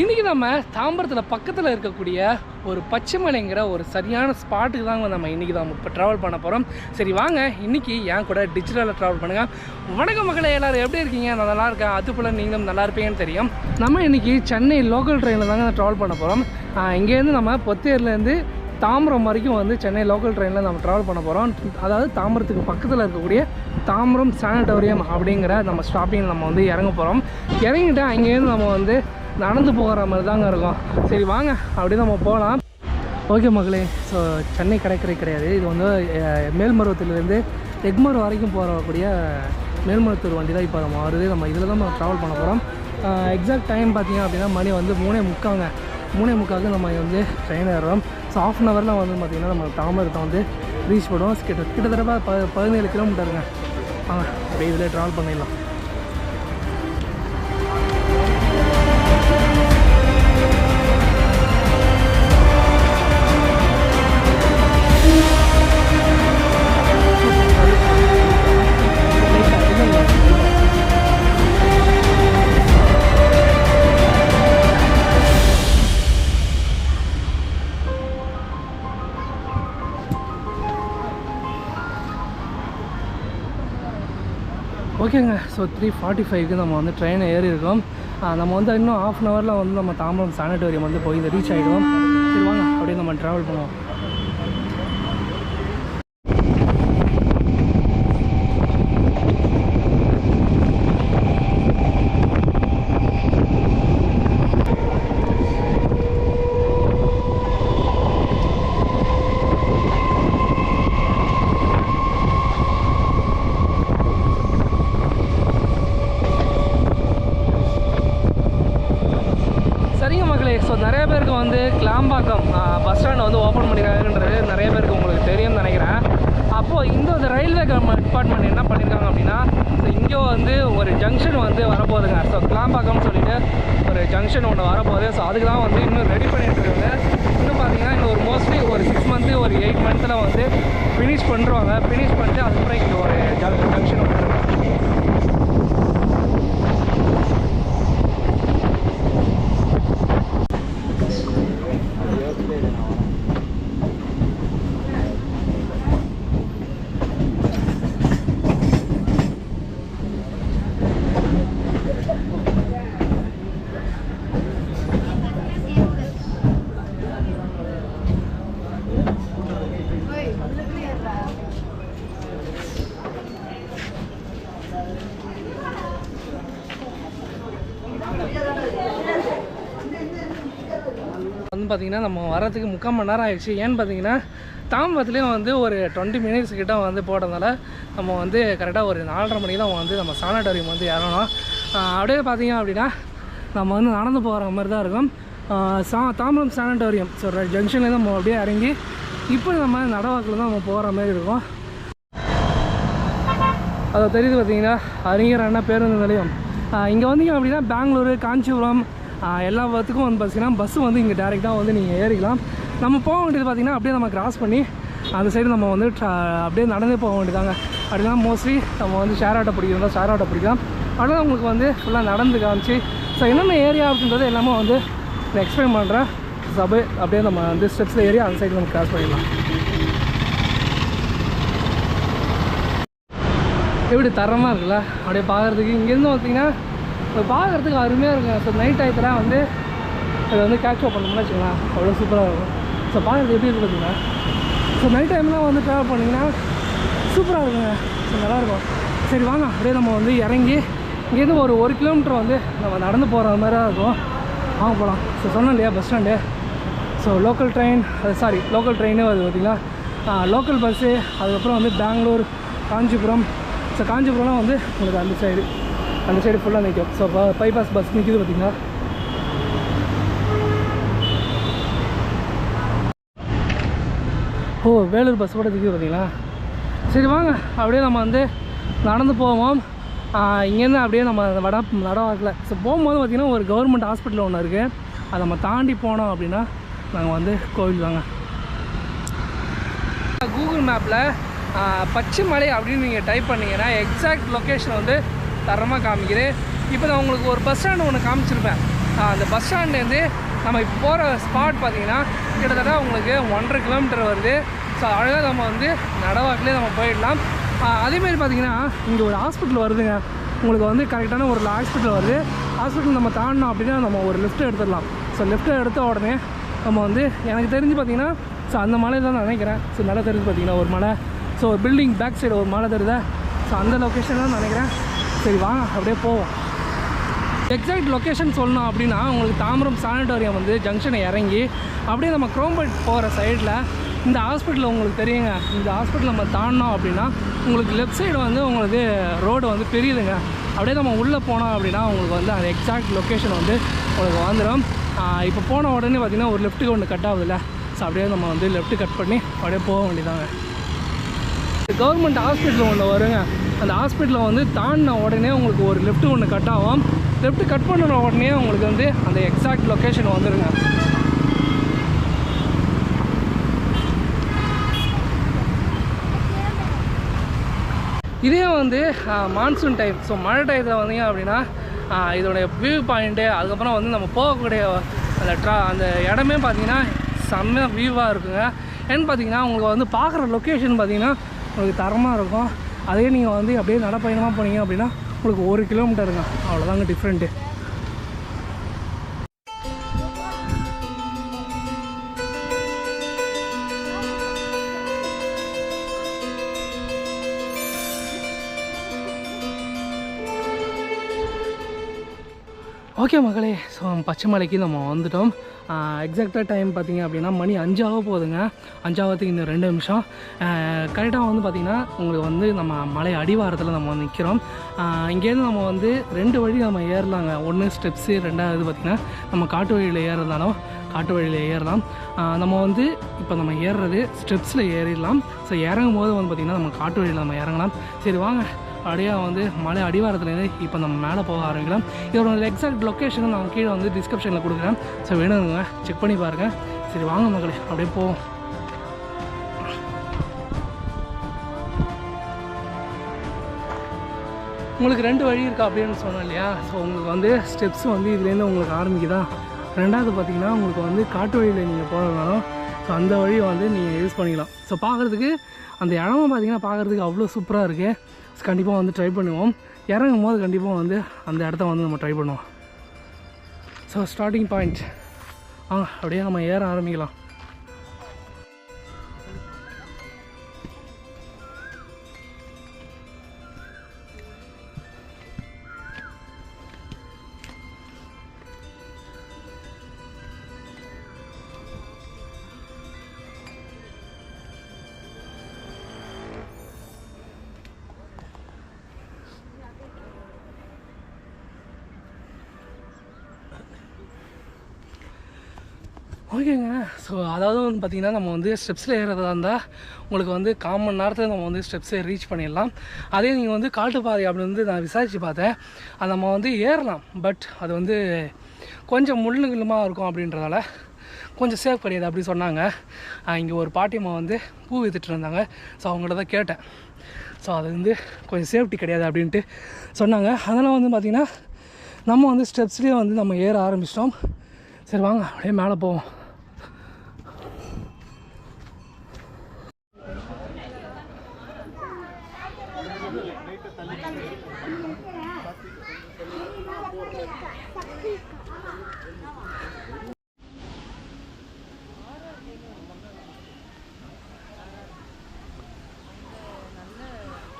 இன்றைக்கி நம்ம தாம்பரத்தில் பக்கத்தில் இருக்கக்கூடிய ஒரு பச்சைமலைங்கிற ஒரு சரியான ஸ்பாட்டுக்கு தாங்க நம்ம இன்றைக்கி தான் இப்போ ட்ராவல் பண்ண போகிறோம் சரி வாங்க இன்றைக்கி என் கூட டிஜிட்டலில் ட்ராவல் பண்ணுங்கள் வணக்கம் மக்களே எல்லோரும் எப்படி இருக்கீங்க? நான் நல்லா இருக்கேன். அது போல் நீங்களும் நல்லா இருப்பீங்கன்னு தெரியும். நம்ம இன்றைக்கி சென்னை லோக்கல் ட்ரெயினில் தாங்க ட்ராவல் பண்ண போகிறோம் இங்கேருந்து நம்ம பொத்தேர்லேருந்து தாம்பரம் வரைக்கும் வந்து சென்னை லோக்கல் ட்ரெயினில் நம்ம ட்ராவல் பண்ண போகிறோம் அதாவது தாம்பரத்துக்கு பக்கத்தில் இருக்கக்கூடிய தாம்பரம் சானிட்டோரியம் அப்படிங்கிற நம்ம ஸ்டாப்பிங் நம்ம வந்து இறங்க போகிறோம் இறங்கிட்டு அங்கேருந்து நம்ம வந்து நடந்து போகிற மாதிரி தாங்க இருக்கும். சரி வாங்க. அப்படியே நம்ம போகலாம். ஓகே மகளே ஸோ சென்னை கடற்கரை கிடையாது. இது வந்து மேல்மருவத்திலேருந்து எக்மர் வரைக்கும் போகக்கூடிய மேல்மருவத்தூர் வண்டி தான் இப்போ நம்ம வருது. நம்ம இதில் தான் நம்ம ட்ராவல் பண்ண போகிறோம் எக்ஸாக்ட் டைம் பார்த்தீங்க அப்படின்னா மணி வந்து மூணே முக்காங்க மூணே முக்காவுக்கு நம்ம வந்து ட்ரெயின் ஏறுறோம். ஸோ ஆஃப் அன் ஹவரில் வந்து பார்த்திங்கன்னா நம்ம தாமரத்தை வந்து ரீச் பண்ணுவோம். கிட்ட கிட்டத்தட்ட ப பதினேழு கிலோமீட்டருங்க ஆ அப்படியே இதில் ட்ராவல் பண்ணிடலாம். ஓகேங்க. ஸோ த்ரீ ஃபார்ட்டி ஃபைவ்க்கு நம்ம வந்து ட்ரெயினை ஏறி இருக்கோம் நம்ம வந்து இன்னும் ஆஃப் அன் ஹவரில் வந்து நம்ம தாம்பரம் சானிட்டோரியம் வந்து போய் ரீச் ஆகிடுவோம் சரி வாங்க. அப்படியே நம்ம ட்ராவல் பண்ணுவோம் சரிங்க மக்களே ஸோ நிறைய பேருக்கு வந்து கிளாம்பாக்கம் பஸ் ஸ்டாண்டை வந்து ஓப்பன் பண்ணியிருக்காங்கன்றது நிறைய பேருக்கு உங்களுக்கு தெரியும்னு நினைக்கிறேன். அப்போது இந்த ஒரு ரயில்வே டிபார்ட்மெண்ட் என்ன பண்ணியிருக்காங்க அப்படின்னா ஸோ இங்கே வந்து ஒரு ஜங்ஷன் வந்து வரப்போகுதுங்க. ஸோ கிளாம்பாக்கம்னு சொல்லிட்டு ஒரு ஜங்ஷன் ஒன்று வரப்போகுது. ஸோ அதுக்கு தான் வந்து இன்னும் ரெடி பண்ணிட்டு இருக்காங்க. இன்னும் பார்த்தீங்கன்னா இன்னும் ஒரு மோஸ்ட்லி ஒரு சிக்ஸ் மந்த்து ஒரு எயிட் மந்த்தில் வந்து ஃபினிஷ் பண்ணுறாங்க ஃபினிஷ் பண்ணிட்டு அதுக்கப்புறம் இங்கே ஒரு ஜங்ஷன் ஒன்று வந்து பார்த்திங்கன்னா நம்ம வரதுக்கு முக்கால் மணி நேரம் ஆயிடுச்சு. ஏன்னு பார்த்தீங்கன்னா தாம்பரத்துலேயும் வந்து ஒரு டுவெண்ட்டி மினிட்ஸ் கிட்ட வந்து போட்டதுனால நம்ம வந்து கரெக்டாக ஒரு நாலரை மணிக்கு தான் வந்து நம்ம சானடோரியம் வந்து இறங்கணும் அப்படியே பார்த்தீங்க அப்படின்னா நம்ம வந்து நடந்து போகிற மாதிரி தான் இருக்கும். சா தாம்பரம் சானடோரியம் ஸோ ஜங்ஷன்லேருந்து நம்ம அப்படியே இறங்கி இப்போ நம்ம நடவாக்கில் தான் நம்ம போகிற மாதிரி இருக்கும். அதை தெரியுது பார்த்தீங்கன்னா அறிஞர் அண்ணா பேருந்து நிலையம். இங்கே வந்தீங்க அப்படின்னா பெங்களூரு காஞ்சிபுரம் எல்லா பத்துக்கும் வந்து பார்த்திங்கன்னா பஸ்ஸு வந்து இங்கே டேரெக்டாக வந்து நீங்கள் ஏறிக்கலாம். நம்ம போக வேண்டியது பார்த்திங்கன்னா அப்படியே நம்ம கிராஸ் பண்ணி அந்த சைடு நம்ம வந்து அப்படியே நடந்தே போக வேண்டியதாங்க அப்படின்னா மோஸ்ட்லி நம்ம வந்து ஷேர் ஆட்டோ பிடிக்கிறதா ஷேர் ஆட்டோ பிடிக்கலாம். அதெல்லாம் உங்களுக்கு வந்து ஃபுல்லாக நடந்து காமிச்சு ஸோ என்னென்ன ஏரியா அப்படின்றது எல்லாமே வந்து நான் எக்ஸ்பிளைன் பண்ணுறேன் சபை அப்படியே நம்ம வந்து ஸ்டெப்ஸில் ஏறி அந்த சைடு நம்ம கிராஸ் பண்ணிடலாம். எப்படி தரமாக இருக்குல்ல? அப்படியே பார்க்குறதுக்கு இங்கேருந்து பார்த்தீங்கன்னா பார்க்குறதுக்கு அருமையாக இருக்கும். ஸோ நைட் டயத்தில் வந்து இதை வந்து கேப்சர் பண்ணோம்னா வச்சுக்கலாம் அவ்வளோ சூப்பராக இருக்கும். ஸோ பார்க்குறது எப்படி இருக்குது பார்த்தீங்கன்னா ஸோ நைட் டைம்லாம் வந்து ட்ராவல் பண்ணிங்கன்னா சூப்பராக இருக்குங்க. ஸோ நல்லாயிருக்கும் சரி வாங்க. அப்படியே நம்ம வந்து இறங்கி இங்கேருந்து ஒரு ஒரு கிலோமீட்டர் வந்து நம்ம நடந்து போகிற மாதிரி தான் இருக்கும். வாங்க போகலாம் ஸோ சொன்னேன் இல்லையா bus stand so local train அது சாரி லோக்கல் ட்ரெயினே அது பார்த்திங்கன்னா லோக்கல் பஸ்ஸு அதுக்கப்புறம் வந்து பெங்களூர் காஞ்சிபுரம். ஸோ காஞ்சிபுரம்லாம் வந்து உங்களுக்கு அந்த சைடு அந்த சைடு ஃபுல்லாக நிற்கும் ஸோ பைபாஸ் பஸ் நிற்கிது பார்த்தீங்களா ஓ வேலூர் பஸ் கூட நிற்கிது பார்த்தீங்களா சரி வாங்க. அப்படியே நம்ம வந்து நடந்து போவோம். இங்கேருந்து அப்படியே நம்ம அந்த வட நடவாக்கில் ஸோ போகும்போது பார்த்திங்கன்னா ஒரு கவர்மெண்ட் ஹாஸ்பிட்டல் ஒன்று இருக்குது அதை நம்ம தாண்டி போனோம் அப்படின்னா நாங்கள் வந்து கோவில் தாங்க. கூகுள் மேப்பில் பச்சைமலை அப்படின்னு நீங்கள் டைப் பண்ணீங்கன்னா எக்ஸாக்ட் லொக்கேஷன் வந்து தரமாக காமிக்குது. இப்போ நான் உங்களுக்கு ஒரு பஸ் ஸ்டாண்டு ஒன்று காமிச்சிருப்பேன். அந்த பஸ் ஸ்டாண்ட்லேருந்து நம்ம இப்போ போகிற ஸ்பாட் பார்த்தீங்கன்னா கிட்டத்தட்ட உங்களுக்கு ஒன்றரை கிலோமீட்டர் வருது. ஸோ அழகாக நம்ம வந்து நடவாக்கிலே நம்ம போயிடலாம். அதேமாரி பார்த்திங்கன்னா இங்கே ஒரு ஹாஸ்பிட்டல் வருதுங்க. உங்களுக்கு வந்து கரெக்டான ஒரு ஹாஸ்பிட்டல் வருது. ஹாஸ்பிட்டல் நம்ம தாண்டினோம் அப்படின்னா நம்ம ஒரு லெஃப்ட் எடுத்துடலாம். ஸோ லிஃப்ட்டை எடுத்த உடனே நம்ம வந்து எனக்கு தெரிஞ்சு பார்த்தீங்கன்னா ஸோ அந்த மலை தான் நான் நினைக்கிறேன். ஸோ நல்லா தெரிஞ்சு பார்த்தீங்கன்னா ஒரு மலை. ஸோ ஒரு பில்டிங் பேக் சைடு ஒரு மலை தெரியுதா? ஸோ அந்த லொக்கேஷன் தான் நினைக்கிறேன். சரி வாங்க அப்படியே போவோம் எக்ஸாக்ட் லொக்கேஷன் சொல்லணும் அப்படின்னா உங்களுக்கு தாம்பரம் சானிட்டோரியம் வந்து ஜங்ஷனை இறங்கி அப்படியே நம்ம குரோம்பேட் போகிற சைடில் இந்த ஹாஸ்பிட்டலில் உங்களுக்கு தெரியுங்க. இந்த ஹாஸ்பிட்டல் நம்ம தாண்டினோம் அப்படின்னா உங்களுக்கு லெஃப்ட் சைடு வந்து உங்களுக்கு ரோடு வந்து பெரியதுங்க. அப்படியே நம்ம உள்ளே போனோம் அப்படின்னா உங்களுக்கு வந்து அந்த எக்ஸாக்ட் லொக்கேஷன் வந்து உங்களுக்கு வந்துடும் இப்போ போன உடனே பார்த்திங்கன்னா ஒரு லெஃப்ட்டுக்கு ஒன்று கட் ஆகுதுல்ல. ஸோ அப்படியே நம்ம வந்து லெஃப்ட்டு கட் பண்ணி அப்படியே போக வேண்டியதாங்க கவர்மெண்ட் ஹாஸ்பிட்டல் ஒன்று வருங்க. அந்த ஹாஸ்பிட்டலில் வந்து தாண்டின உடனே உங்களுக்கு ஒரு லெஃப்ட் ஒன்று கட் ஆகும். லெஃப்ட் கட் பண்ணின உடனே உங்களுக்கு வந்து அந்த எக்ஸாக்ட் லொக்கேஷன் வந்துடுங்க இதே வந்து மான்சூன் டைம் ஸோ மழை டயத்தில் வந்தீங்க அப்படின்னா இதோடைய வியூ பாயிண்ட்டு அதுக்கப்புறம் வந்து நம்ம போகக்கூடிய அந்த ட்ரா அந்த இடமே பார்த்தீங்கன்னா செம்ம வியூவாக இருக்குங்க. ஏன்னு பார்த்தீங்கன்னா உங்களுக்கு வந்து பார்க்குற லொக்கேஷன் பார்த்தீங்கன்னா உங்களுக்கு தரமாக இருக்கும். அதே நீங்கள் வந்து அப்படியே நடப்பயணமாக போனீங்க அப்படின்னா உங்களுக்கு ஒரு கிலோமீட்டருங்க அவ்வளோதாங்க டிஃப்ரெண்ட்டு ஓகே மகளே ஸோ பச்சைமலைக்கு நம்ம வந்துட்டோம். எக்ஸாக்டாக டைம் பார்த்தீங்க அப்படின்னா மணி அஞ்சாக போகுதுங்க. அஞ்சாவதுக்கு இன்னும் ரெண்டு நிமிஷம். கரெக்டாக வந்து பார்த்திங்கன்னா உங்களுக்கு வந்து நம்ம மலை அடிவாரத்தில் நம்ம வந்து நிற்கிறோம் இங்கேருந்து நம்ம வந்து ரெண்டு வழி நம்ம ஏறலாங்க. ஒன்று ஸ்டெப்ஸு ரெண்டாவது பார்த்திங்கன்னா நம்ம காட்டு வழியில் ஏறுறதாலும் காட்டு வழியில் ஏறலாம். நம்ம வந்து இப்போ நம்ம ஏறுறது ஸ்டெப்ஸில் ஏறிடலாம். ஸோ இறங்கும் போது வந்து பார்த்திங்கன்னா நம்ம காட்டு வழியில் நம்ம இறங்கலாம். சரி வாங்க. அப்படியே வந்து மலை அடிவாரத்துலேருந்து இப்போ நம்ம மேலே போக ஆரம்பிக்கலாம். இதோட எக்ஸாக்ட் லொக்கேஷன் நான் கீழே வந்து டிஸ்கிரிப்ஷனில் கொடுக்குறேன். ஸோ வேணுங்க செக் பண்ணி பாருங்கள் சரி வாங்க மக்களே அப்படியே போவோம். உங்களுக்கு ரெண்டு வழி இருக்கா அப்படின்னு சொன்னேன் இல்லையா? ஸோ உங்களுக்கு வந்து ஸ்டெப்ஸ் வந்து இதுலேருந்து உங்களுக்கு ஆரம்பிக்குதா? ரெண்டாவது பார்த்தீங்கன்னா உங்களுக்கு வந்து காட்டு வழியில் நீங்கள் போகிறதுனாலும் ஸோ அந்த வழியை வந்து நீங்கள் யூஸ் பண்ணிக்கலாம். ஸோ பார்க்குறதுக்கு அந்த இடமும் பார்த்தீங்கன்னா பார்க்குறதுக்கு அவ்வளோ சூப்பராக இருக்குது கண்டிப்பாக வந்து ட்ரை பண்ணுவோம். இறங்கும் போது கண்டிப்பாக வந்து அந்த இடத்த வந்து நம்ம ட்ரை பண்ணுவோம். ஸோ ஸ்டார்டிங் பாயிண்ட் ஆ அப்படியே நம்ம ஏற ஆரம்பிக்கலாம். ஓகேங்க. ஸோ அதாவது வந்து பார்த்திங்கன்னா நம்ம வந்து ஸ்டெப்ஸில் ஏறதா இருந்தால் உங்களுக்கு வந்து கால் நேரத்தில் நம்ம வந்து ஸ்டெப்ஸை ரீச் பண்ணிடலாம். அதே நீங்கள் வந்து காட்டுப்பாதை அப்படி வந்து நான் விசாரித்து பார்த்தேன். அது நம்ம வந்து ஏறலாம். பட் அது வந்து கொஞ்சம் முள்ளுகளுமாக இருக்கும் அப்படின்றதால கொஞ்சம் சேஃப் கிடையாது அப்படி சொன்னாங்க. இங்கே ஒரு பாட்டியம்மா வந்து பூ வித்துட்டு இருந்தாங்க. ஸோ அவங்கள்ட்ட தான் கேட்டேன். ஸோ அது வந்து கொஞ்சம் சேஃப்டி கிடையாது அப்படின்ட்டு சொன்னாங்க. அதெல்லாம் வந்து பார்த்திங்கன்னா நம்ம வந்து ஸ்டெப்ஸ்லேயே வந்து நம்ம ஏற ஆரம்பிச்சிட்டோம். சரி வாங்க அப்படியே மேலே போவோம்.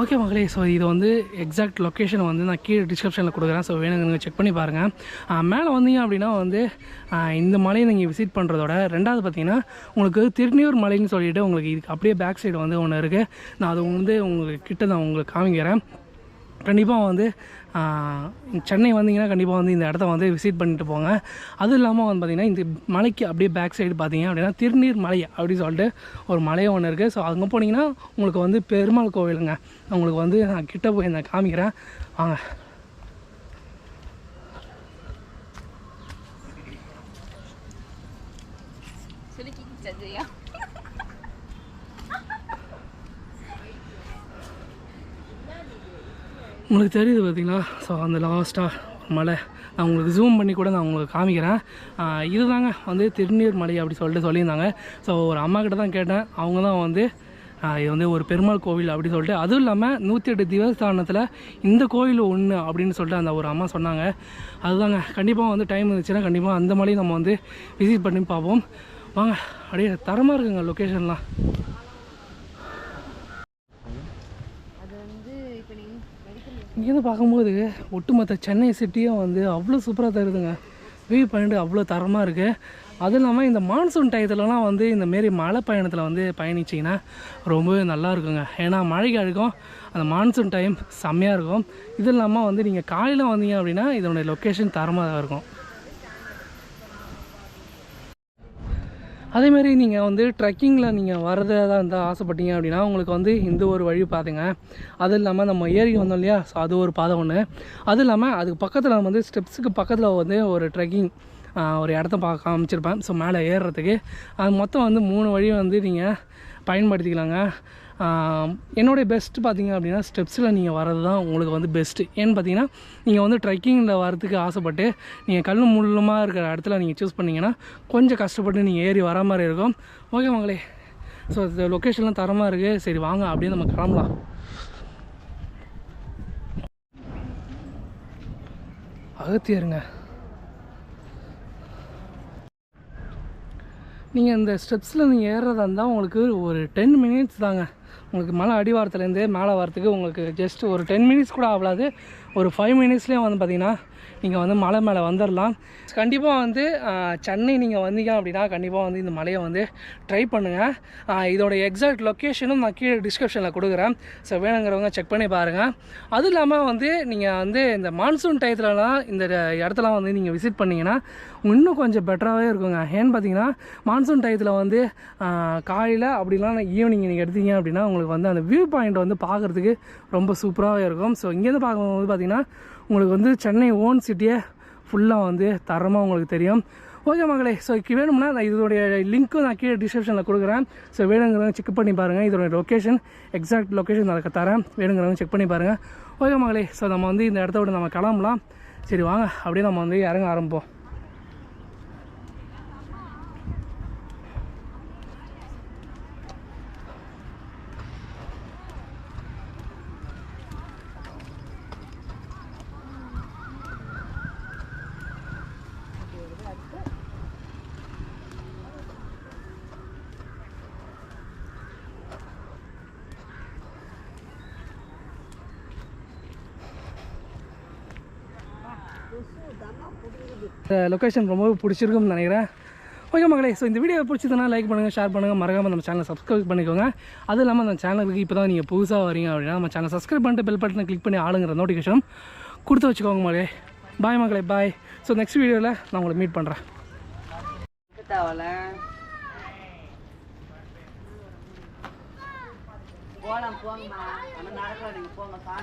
ஓகே மகளே ஸோ இது வந்து எக்ஸாக்ட் லொக்கேஷனை வந்து நான் கீழே டிஸ்கிரிப்ஷனில் கொடுக்குறேன். ஸோ வேணுங்க செக் பண்ணி பாருங்கள் மேலே வந்தீங்க அப்படின்னா வந்து இந்த மலையை நீங்கள் விசிட் பண்ணுறதோட ரெண்டாவது பார்த்தீங்கன்னா உங்களுக்கு திருநீர் மலைன்னு சொல்லிவிட்டு உங்களுக்கு இதுக்கு அப்படியே பேக் சைடு வந்து ஒன்று இருக்குது நான் அது வந்து உங்களுக்கு கிட்ட நான் உங்களுக்கு காமிக்கிறேன். கண்டிப்பாக வந்து சென்னை வந்தீங்கன்னா கண்டிப்பாக வந்து இந்த இடத்த வந்து விசிட் பண்ணிட்டு போங்க. அதுவும் இல்லாமல் வந்து பார்த்திங்கன்னா இந்த மலைக்கு அப்படியே பேக் சைடு பார்த்தீங்க அப்படின்னா திருநீர் மலை அப்படின்னு சொல்லிட்டு ஒரு மலையை ஒன்று இருக்குது ஸோ அங்கே போனீங்கன்னா உங்களுக்கு வந்து பெருமாள் கோவிலுங்க. உங்களுக்கு வந்து நான் கிட்ட போய் நான் காமிக்கிறேன். வாங்க. உங்களுக்கு தெரியுது பார்த்தீங்களா? ஸோ அந்த லாஸ்ட்டாக மலை. நான் உங்களுக்கு ஜூம் பண்ணி கூட நான் உங்களுக்கு காமிக்கிறேன். இதுதாங்க வந்து திருநீர் மலை அப்படி சொல்லிட்டு சொல்லியிருந்தாங்க. ஸோ ஒரு அம்மா கிட்ட தான் கேட்டேன். அவங்க தான் வந்து இது வந்து ஒரு பெருமாள் கோவில் அப்படின்னு சொல்லிட்டு. அதுவும் இல்லாமல் நூற்றி எட்டு தேவஸ்தானத்தில் இந்த கோவில் ஒன்று அப்படின்னு சொல்லிட்டு அந்த ஒரு அம்மா சொன்னாங்க. அதுதாங்க கண்டிப்பாக வந்து டைம் இருந்துச்சுன்னா கண்டிப்பாக அந்த மலையும் நம்ம வந்து விசிட் பண்ணி பார்ப்போம். வாங்க அப்படியே தரமாக இருக்குங்க லொக்கேஷன்லாம் அது வந்து இப்போ நீ மெடிக்கல் இங்கேருந்து பார்க்கும்போது ஒட்டுமொத்த சென்னை சிட்டியும் வந்து அவ்வளோ சூப்பராக தருதுங்க. வியூ பாயிண்ட் அவ்வளோ தரமாக இருக்குது அதுவும் இல்லாமல் இந்த மான்சூன் டயத்துலலாம் வந்து இந்த மாரி மழை பயணத்தில் வந்து பயணிச்சிங்கன்னா ரொம்பவே நல்லா இருக்குங்க. ஏன்னா மழைக்கு அழுக்கும் அந்த மான்சூன் டைம் செம்மையாக இருக்கும். இது இல்லாமல் வந்து நீங்கள் காலையில் வந்தீங்க அப்படின்னா இதனுடைய லொக்கேஷன் தரமாக தான் இருக்கும். அதேமாரி நீங்கள் வந்து ட்ரெக்கிங்கில் நீங்கள் வரதாக இருந்தால் ஆசைப்பட்டீங்க அப்படின்னா உங்களுக்கு வந்து இந்த ஒரு வழி பார்த்துங்க அது இல்லாமல் நம்ம ஏறி வந்தோம் இல்லையா? ஸோ அது ஒரு பாதை ஒன்று அது இல்லாமல் அதுக்கு பக்கத்தில் வந்து ஸ்டெப்ஸுக்கு பக்கத்தில் வந்து ஒரு ட்ரெக்கிங் ஒரு இடத்த பார்க்க காமிச்சிருப்பேன். ஸோ மேலே ஏறுறதுக்கு. அது மொத்தம் வந்து மூணு வழி வந்து நீங்கள் பயன்படுத்திக்கலாங்க. என்னுடைய பெஸ்ட்டு பார்த்தீங்க அப்படின்னா ஸ்டெப்ஸில் நீங்கள் வர்றது தான் உங்களுக்கு வந்து பெஸ்ட்டு ஏன்னு பார்த்தீங்கன்னா நீங்கள் வந்து ட்ரெக்கிங்கில் வரதுக்கு ஆசைப்பட்டு நீங்கள் கல் முள்ளுமாக இருக்கிற இடத்துல நீங்கள் சூஸ் பண்ணிங்கன்னா கொஞ்சம் கஷ்டப்பட்டு நீங்கள் ஏறி வர மாதிரி இருக்கும். ஓகே மங்களே. ஸோ இந்த லொக்கேஷன்லாம் தரமாக இருக்குது சரி வாங்க அப்படியே நம்ம கிளம்பலாம். அகத்தியருங்க. நீங்கள் இந்த ஸ்டெப்ஸில் நீங்கள் ஏறுறதா இருந்தால் உங்களுக்கு ஒரு டென் மினிட்ஸ் தாங்க. உங்களுக்கு மலை அடிவாரத்துலேருந்து மேலே வரத்துக்கு உங்களுக்கு ஜஸ்ட் ஒரு டென் மினிட்ஸ் கூட ஆகலாது. ஒரு ஃபைவ் மினிட்ஸ்லேயே வந்து பார்த்தீங்கன்னா நீங்கள் வந்து மலை மேலே வந்துடலாம் கண்டிப்பாக வந்து சென்னை நீங்கள் வந்தீங்க அப்படின்னா கண்டிப்பாக வந்து இந்த மலையை வந்து ட்ரை பண்ணுங்கள் இதோட எக்ஸாக்ட் லொக்கேஷனும் நான் கீழே டிஸ்கிரிப்ஷனில் கொடுக்குறேன். ஸோ வேணுங்கிறவங்க செக் பண்ணி பாருங்கள் அதுவும் இல்லாமல் வந்து நீங்கள் வந்து இந்த மான்சூன் டயத்துலலாம் இந்த இடத்தெல்லாம் வந்து நீங்கள் விசிட் பண்ணிங்கன்னா இன்னும் கொஞ்சம் பெட்டராகவே இருக்குங்க. ஏன்னு பார்த்தீங்கன்னா மான்சூன் டயத்தில் வந்து காலையில் அப்படிலாம் ஈவினிங் நீங்கள் எடுத்தீங்க அப்படின்னா உங்களுக்கு வந்து அந்த வியூ பாயிண்ட் வந்து பார்க்குறதுக்கு ரொம்ப சூப்பராகவே இருக்கும். ஸோ இங்கேருந்து பார்க்கும்போது பார்த்தீங்கன்னா உங்களுக்கு வந்து சென்னை ஓன் சிட்டியே ஃபுல்லாக வந்து தரமாக உங்களுக்கு தெரியும். ஓகே மகளே ஸோ வேணும்னா நான் இதோடைய லிங்க்கும் நான் கீழே டிஸ்கிரிப்ஷனில் கொடுக்குறேன். ஸோ வேணுங்கிறவங்க செக் பண்ணி பாருங்கள் இதோட லொக்கேஷன் எக்ஸாக்ட் லொக்கேஷன் நான் தரேன். வேணுங்கிறவங்க செக் பண்ணி பாருங்கள் ஓகே மகளே ஸோ நம்ம வந்து இந்த இடத்த விட நம்ம கிளம்பலாம். சரி வாங்க. அப்படியே நம்ம வந்து இறங்க ஆரம்பிப்போம். லொக்கேஷன் ரொம்ப பிடிச்சிருக்கும்னு நினைக்கிறேன். ஓகே மகளே ஸோ இந்த வீடியோ பிடிச்சதுன்னா லைக் பண்ணுங்கள் ஷேர் பண்ணுங்கள் மறக்காமல் நம்ம சேனலை சப்ஸ்கிரைப் பண்ணிக்கோங்க. அதுவும் இல்லாமல் அந்த சேனலுக்கு இப்போ தான் நீங்கள் புதுசாக வரீங்க அப்படின்னா நம்ம சேனல் சப்ஸ்கிரைப் பண்ணிட்டு பெல் பட்டனை கிளிக் பண்ணி ஆளுங்கிற நோட்டிஃபிகேஷன் கொடுத்து வச்சுக்கோங்க மகளே பாய் மகளே பாய் ஸோ நெக்ஸ்ட் வீடியோவில் நான் உங்களை மீட் பண்ணுறேன் போலாம் போங்கம்மா. நம்ம நடக்கலாம் நீங்கள் போங்க.